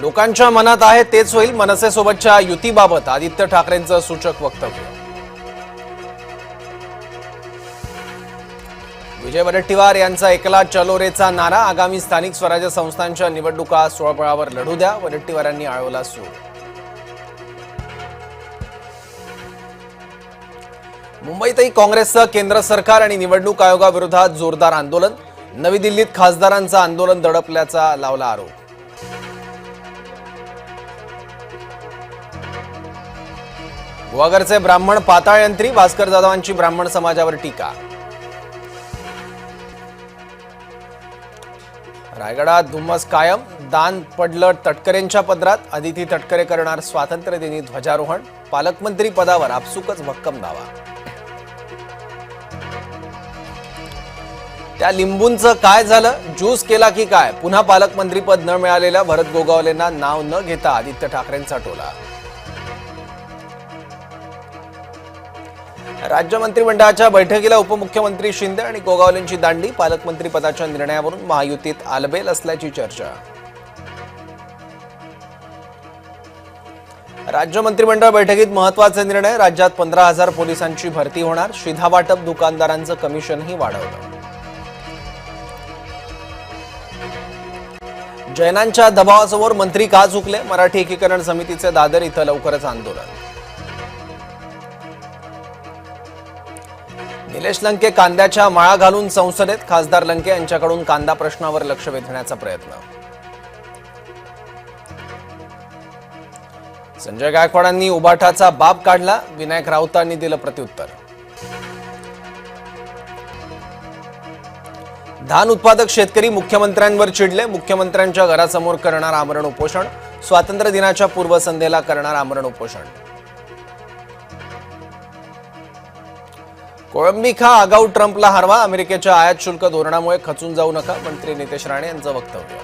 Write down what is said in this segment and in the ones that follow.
लोकांच्या मनात आहे तेच होईल मनसेसोबतच्या युतीबाबत आदित्य ठाकरेंचं सूचक वक्तव्य. विजय वडेट्टीवार यांचा एकला चलोरेचा नारा आगामी स्थानिक स्वराज्य संस्थांच्या निवडणुका सोळपळावर लढू द्या वडेट्टीवारांनी आळवला सूर. मुंबईतही काँग्रेसचं केंद्र सरकार आणि निवडणूक आयोगाविरोधात जोरदार आंदोलन. नवी दिल्लीत खासदारांचं आंदोलन दडपल्याचा लावला आरोप. गुहागरचे ब्राह्मण पाताळयंत्री भास्कर जाधवांची ब्राह्मण समाजावर टीका. रायगडात धुम्मस कायम दान पडलं तटकरेंच्या पदरात अदिती तटकरे करणार स्वातंत्र्यदिनी ध्वजारोहण पालकमंत्री पदावर आपसुकच भक्कम दावा. त्या लिंबूंचं काय झालं? ज्यूस केला की काय? पुन्हा पालकमंत्रीपद न मिळालेल्या भरत गोगावलेंना नाव न घेता आदित्य ठाकरेंचा टोला. राज्य मंत्रिमंडळाच्या बैठकीला उपमुख्यमंत्री शिंदे आणि गोगावलेंची दांडी पालकमंत्री पदाच्या निर्णयावरून महायुतीत आलबेल असल्याची चर्चा. राज्य मंत्रिमंडळ बैठकीत महत्त्वाचे निर्णय राज्यात पंधरा हजार पोलिसांची भरती होणार शिधा वाटप दुकानदारांचं कमिशनही वाढवलं. जैनांच्या दबावासमोर मंत्री का चुकले मराठी एकीकरण समितीचे दादर इथं लवकरच आंदोलन. निलेश लंके कांद्याच्या माळा घालून संसदेत खासदार लंके यांच्याकडून कांदा प्रश्नावर लक्ष वेधण्याचा प्रयत्न. संजय गायकवाडांनी उबाठाचा बाब काढला विनायक राऊतांनी दिलं प्रत्युत्तर. धान उत्पादक शेतकरी मुख्यमंत्र्यांवर चिडले मुख्यमंत्र्यांच्या घरासमोर करणार आमरण उपोषण स्वातंत्र्य दिनाच्या पूर्वसंध्येला करणार आमरण उपोषण. कोळंबी खा आगाऊ ट्रम्पला हरवा. अमेरिकेच्या आयात शुल्क धोरणामुळे खचून जाऊ नका मंत्री नितेश राणे यांचं वक्तव्य.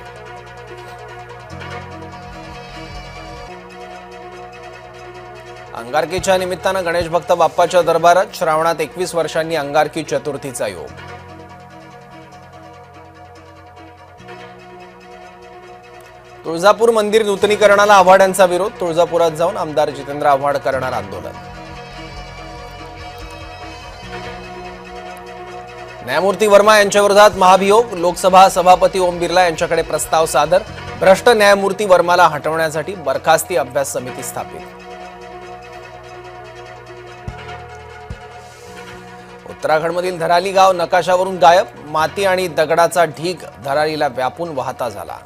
अंगारकीच्या निमित्तानं गणेश भक्त बाप्पाच्या दरबारात श्रावणात एकवीस वर्षांनी अंगारकी चतुर्थीचा योग. तुळजापूर मंदिर नूतनीकरणाला आव्हाडांचा विरोध. तुळजापुरात जाऊन आमदार जितेंद्र आव्हाड करणार आंदोलन. न्यायमूर्ती वर्मा यांच्या विरोधात महाभियोग लोकसभा सभापती ओम बिर्ला यांच्याकडे प्रस्ताव सादर भ्रष्ट न्यायमूर्ती वर्माला हटवण्यासाठी बरखास्ती अभ्यास समिती स्थापित. उत्तराखंडमधील धराली गाव नकाशावरून गायब माती आणि दगडाचा ढीग धरालीला व्यापून वाहता झाला.